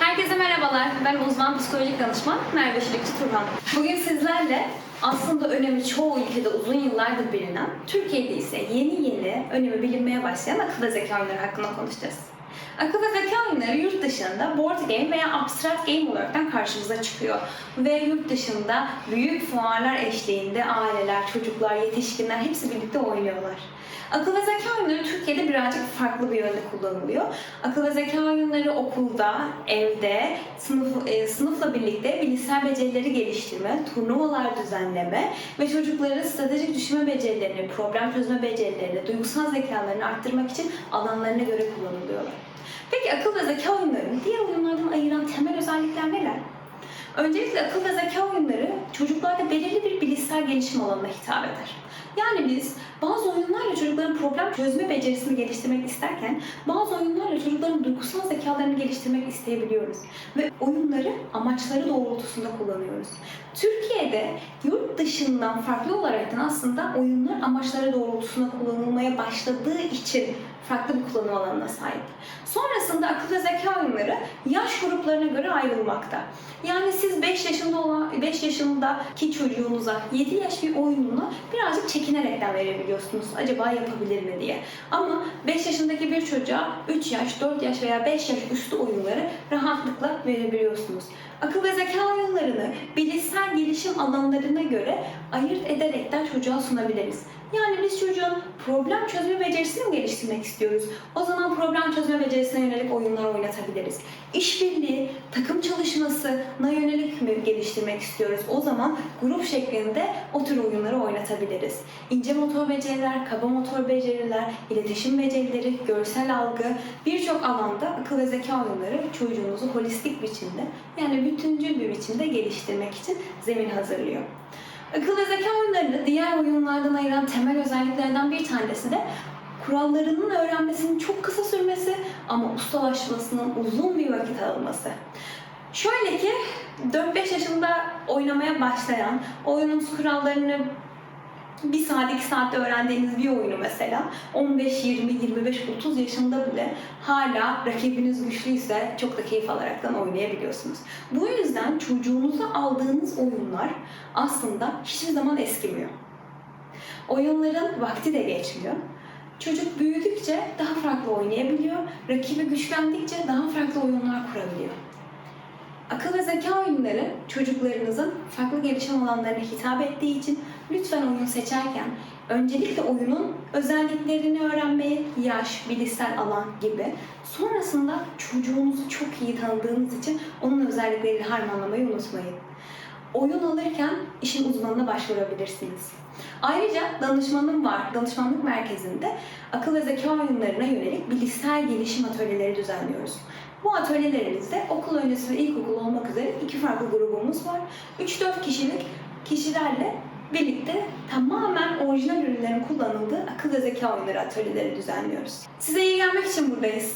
Herkese merhabalar. Ben uzman psikolojik danışman Merve Şilikçi Turhan. Bugün sizlerle aslında önemi çoğu ülkede uzun yıllardır bilinen, Türkiye'de ise yeni yeni önemi bilinmeye başlayan akıl ve zeka hakkında konuşacağız. Akıl ve zeka oyunları yurt dışında board game veya abstract game olaraktan karşımıza çıkıyor. Ve yurt dışında büyük fuarlar eşliğinde aileler, çocuklar, yetişkinler hepsi birlikte oynuyorlar. Akıl ve zeka oyunları Türkiye'de birazcık farklı bir yönde kullanılıyor. Akıl ve zeka oyunları okulda, evde, sınıf, e, sınıfla birlikte bilişsel becerileri geliştirme, turnuvalar düzenleme ve çocukların stratejik düşünme becerilerini, problem çözme becerilerini, duygusal zekalarını arttırmak için alanlarına göre kullanılıyorlar. Peki akıl ve zeka oyunlarını diğer oyunlardan ayıran temel özellikler neler? Öncelikle akıl ve zeka oyunları çocuklarda belirli bir bilişsel gelişim alanına hitap eder. Yani biz bazı oyunlarla çocukların problem çözme becerisini geliştirmek isterken bazı oyunlarla çocukların duygusal zekalarını geliştirmek isteyebiliyoruz. Ve oyunları amaçları doğrultusunda kullanıyoruz. Türkiye'de yurt dışından farklı olarak da aslında oyunlar amaçları doğrultusunda kullanılmaya başladığı için farklı bir kullanım alanına sahip. Sonrasında akıl ve zeka oyunları yaş gruplarına göre ayrılmakta. Yani siz 5 yaşında olan 5 yaşındaki çocuğunuza 7 yaş bir oyununa birazcık çekinerekten verebiliyorsunuz. Acaba yapabilir mi diye. Ama 5 yaşındaki bir çocuğa 3 yaş, 4 yaş veya 5 yaş üstü oyunları rahatlıkla verebiliyorsunuz. Akıl ve zeka oyunlarını bilişsel gelişim alanlarına göre ayırt ederekten çocuğa sunabiliriz. Yani biz çocuğun problem çözme becerisini mi geliştirmek istiyoruz? O zaman problem çözme becerisine yönelik oyunlar oynatabiliriz. İşbirliği, takım çalışmasına yönelik mi geliştirmek istiyoruz? O zaman grup şeklinde o tür oyunları oynatabiliriz. İnce motor beceriler, kaba motor beceriler, iletişim becerileri, görsel algı birçok alanda akıl ve zeka oyunları çocuğunuzu holistik biçimde yani bütüncül bir biçimde geliştirmek için zemin hazırlıyor. Akıl ve zeka oyunlarını diğer oyunlardan ayıran temel özelliklerden bir tanesi de kurallarının öğrenmesinin çok kısa sürmesi ama ustalaşmasının uzun bir vakit alması. Şöyle ki 4-5 yaşında oynamaya başlayan, oyunun kurallarını bir saat, iki saatte öğrendiğiniz bir oyunu mesela 15, 20, 25, 30 yaşında bile hala rakibiniz güçlüyse çok da keyif alaraktan oynayabiliyorsunuz. Bu yüzden çocuğunuza aldığınız oyunlar aslında hiçbir zaman eskimiyor. Oyunların vakti de geçmiyor. Çocuk büyüdükçe daha farklı oynayabiliyor. Rakibi güçlendikçe daha farklı oyunlar kurabiliyor. Akıl ve zeka oyunları çocuklarınızın farklı gelişim alanlarına hitap ettiği için lütfen oyun seçerken öncelikle oyunun özelliklerini öğrenmeye, yaş, bilişsel alan gibi. Sonrasında çocuğunuzu çok iyi tanıdığınız için onun özellikleriyle harmanlamayı unutmayın. Oyun alırken işin uzmanına başvurabilirsiniz. Ayrıca danışmanım var. Danışmanlık merkezinde akıl ve zeka oyunlarına yönelik bilişsel gelişim atölyeleri düzenliyoruz. Bu atölyelerimizde okul öncesi ve ilkokul olmak üzere iki farklı grubumuz var. 3-4 kişilik kişilerle birlikte tamamen orijinal ürünlerin kullanıldığı akıl ve zeka oyunları atölyeleri düzenliyoruz. Size iyi gelmek için buradayız.